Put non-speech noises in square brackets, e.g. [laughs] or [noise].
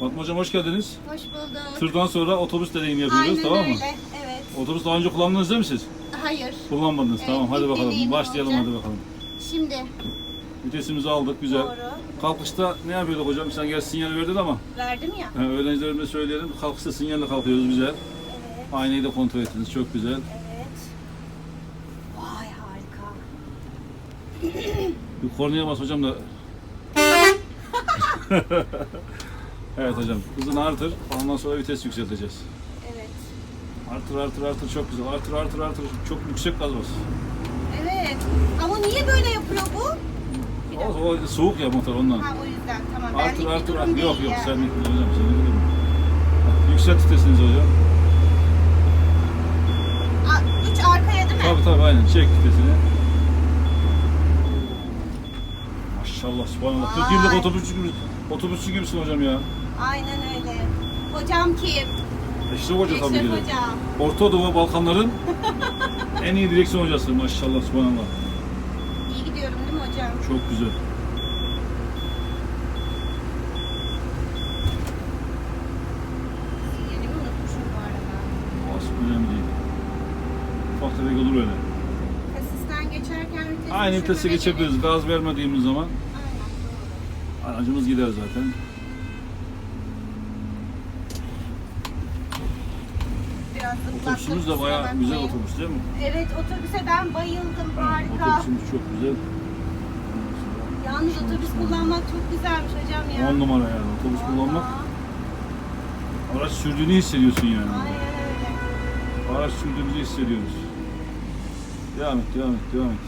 Fatma Hocam hoş geldiniz. Hoş bulduk. Tırdan sonra otobüs deneyimi yapıyoruz Aynen tamam mı? öyle. Evet. Otobüs daha önce kullandınız değil mi siz? Hayır. Kullanmadınız Evet, tamam hadi ilk bakalım. deneyimim Başlayalım olacak. hadi bakalım. Şimdi Vitesimizi aldık güzel. Doğru. Kalkışta ne yapıyorduk hocam? Sen gel sinyal verdin ama verdim ya. yani öğrencilerime söyleyelim. Kalkışta sinyalle kalkıyoruz güzel. Evet. Aynayı da kontrol ettiniz çok güzel. Evet. Vay harika. Bir kornaya bas hocam da. [laughs] evet hocam hızını artır. Ondan sonra vites yükselteceğiz. Evet. Artır artır artır çok güzel. Artır artır artır. Çok yüksek gaz bas. Evet. Ama niye böyle yapıyor bu? Bir dakika. O, o soğuk ya motor ondan. Ha o yüzden tamam. Artır Benlik bir artır durum artır. değil Yok yok yani. sen hocam sen değil. Yükselt vitesinizi hocam. Aa, üç arkaya değil mi? Tabii tabii aynen çek vitesini. Maşallah subhanallah. 40 yıllık Vay. otobüsçü gibi, otobüsçü gibisin hocam ya. Aynen öyle. Hocam kim? Eşref Hoca tabii ki de. hocam. Orta Doğu Balkanların en iyi direksiyon hocası maşallah subhanallah. İyi gidiyorum değil mi hocam? Çok güzel. Sinyalimi unutmuşum bu arada. Aslında önemli değil. Ufak tefek olur öyle. Kasisten geçerken vitesi Aynı vitese düşürmeme geçebiliriz. Gaz vermediğimiz zaman. Aracımız gider zaten. Biraz Otobüsümüz de bayağı bakmayın. güzel otobüs değil mi? Evet otobüse ben bayıldım Ha, harika. Otobüsümüz çok güzel. Yalnız otobüs kullanmak çok güzelmiş hocam ya. 10 numara yani. Otobüs kullanmak. Vallahi. Araç sürdüğünü hissediyorsun yani. Aynen öyle. Araç sürdüğümüzü hissediyoruz. Devam et, devam et, devam et.